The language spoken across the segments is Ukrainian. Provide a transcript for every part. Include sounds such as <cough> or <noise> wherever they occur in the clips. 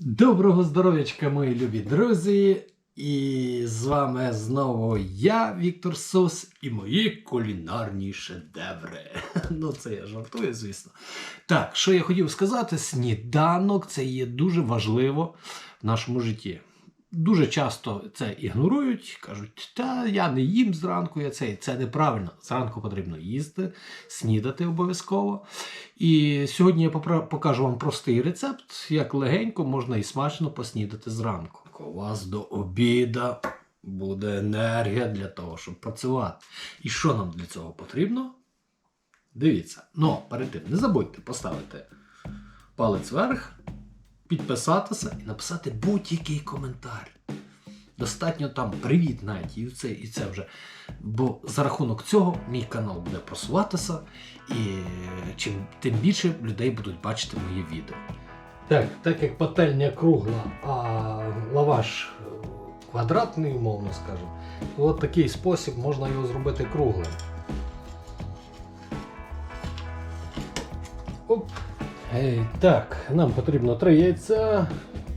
Доброго здоров'ячка, мої любі друзі! І з вами знову я, Віктор Сос, і мої кулінарні шедеври. <laughs> Ну, це я жартую, звісно. Так, що я хотів сказати, сніданок це є дуже важливо в нашому житті. Дуже часто це ігнорують, кажуть, та я не їм зранку, я це, це неправильно. Зранку потрібно їсти, снідати обов'язково. І сьогодні я покажу вам простий рецепт, як легенько можна і смачно поснідати зранку. У вас до обіда буде енергія для того, щоб працювати. І що нам для цього потрібно? Дивіться. Ну, перед тим, не забудьте поставити палець вверх, підписатися і написати будь-який коментар. Достатньо там привіт навіть, і це, і це вже. Бо за рахунок цього мій канал буде просуватися, і чим тим більше людей будуть бачити мої відео. Так, так як пательня кругла, а лаваш е, квадратний, умовно скажемо, то от такий спосіб можна його зробити круглим. Оп. Так, нам потрібно три яйця,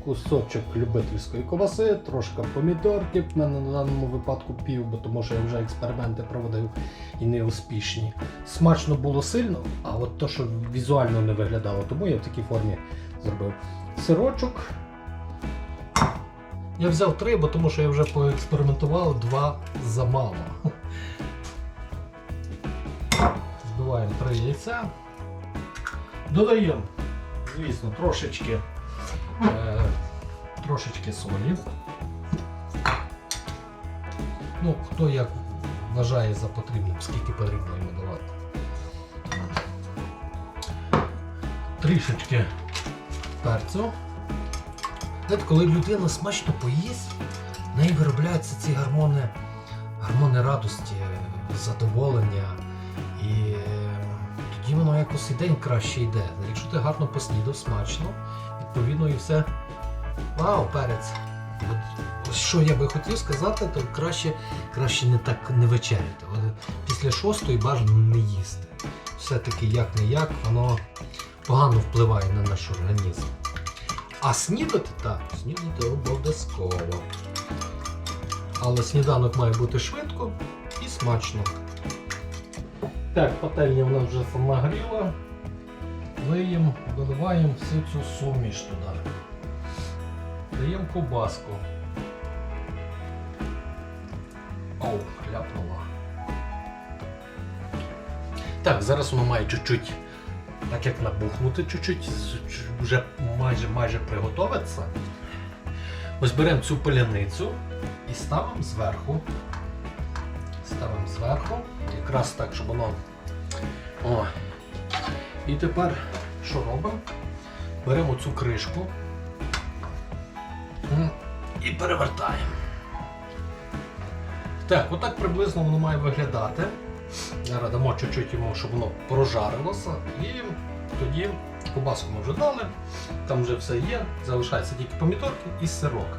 кусочок любительської ковбаси, трошки помідорки. В мене на даному випадку пів, бо тому що я вже експерименти проводив і не успішні. Смачно було сильно, а от то, що візуально не виглядало, тому я в такій формі зробив. Сирочок. Я взяв три, бо тому що я вже поекспериментував, два замало. Збиваємо три яйця. Додаємо, звісно, трошечки, е, трошечки солі. Ну, хто як вважає за потрібним, скільки потрібно йому давати. Трішечки перцю. Знаєте, коли людина смачно поїсть, в неї виробляються ці гормони, гормони радості, задоволення. Тоді воно якось і день краще йде. Якщо ти гарно поснідав, смачно, відповідно і все. Вау, перець! От, що я би хотів сказати, то краще, краще не так не вечеряти. Після шостої бажано не їсти. Все-таки як не як, воно погано впливає на наш організм. А снідати так, снідати обов'язково. Але сніданок має бути швидко і смачно. Так, пательня в нас вже нагріла. Лиємо, доливаємо всю цю суміш туди. Даємо ковбаску. Оу, хляпнула. Так, зараз воно має чуть-чуть, так як набухнути чуть-чуть, вже майже майже приготовиться. Ось беремо цю паляницю і ставимо зверху. Зверху, якраз так, щоб воно. О. І тепер що робимо? Беремо цю кришку і перевертаємо. Так, отак приблизно воно має виглядати. Зараз дамо чуть-чуть йому, щоб воно прожарилося. І тоді кубаску ми вже дали, там вже все є, залишаються тільки помідорки і сирок.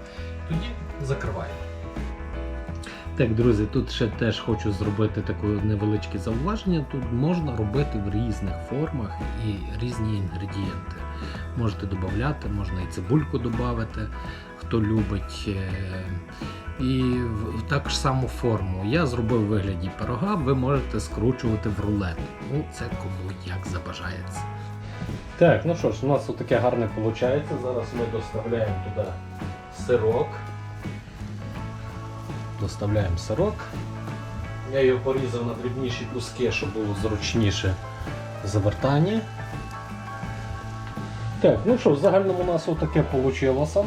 Тоді закриваємо. Так, друзі, тут ще теж хочу зробити таке невеличке зауваження. Тут можна робити в різних формах і різні інгредієнти. Можете додати, можна і цибульку додати, хто любить. е, І в таку ж саму форму. Я зробив вигляді пирога, ви можете скручувати в рулет. Ну, це кому як забажається. Так, ну що ж, у нас таке гарне виходить. Зараз ми доставляємо туди сирок. Доставляємо сирок. Я його порізав на дрібніші куски, щоб було зручніше завертання. Так, ну що, в загальному у нас отаке вийшло.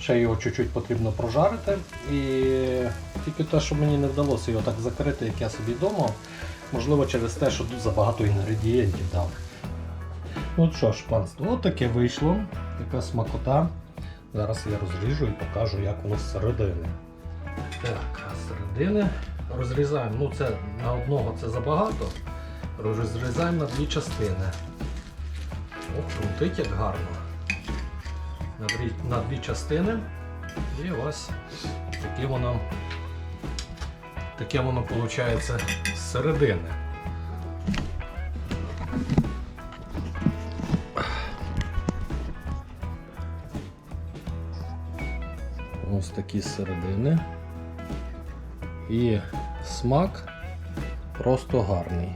Ще його чуть-чуть потрібно прожарити. І тільки те, що мені не вдалося його так закрити, як я собі думав. Можливо, через те, що тут забагато інгредієнтів дав. Ну що ж, панство, от таке вийшло. Така смакота. Зараз я розріжу і покажу, як воно з середини. Так, з середини розрізаємо. Ну це на одного це забагато. Розрізаємо на дві частини. О, крутить як гарно. На дві, на дві частини. І ось таке воно таке воно виходить з середини. ось такі середини. І смак просто гарний.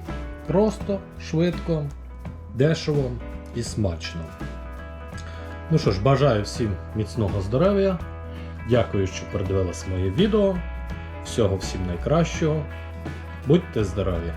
Просто, швидко, дешево і смачно. Ну що ж, бажаю всім міцного здоров'я. Дякую, що передивилися моє відео. Всього всім найкращого. Будьте здорові!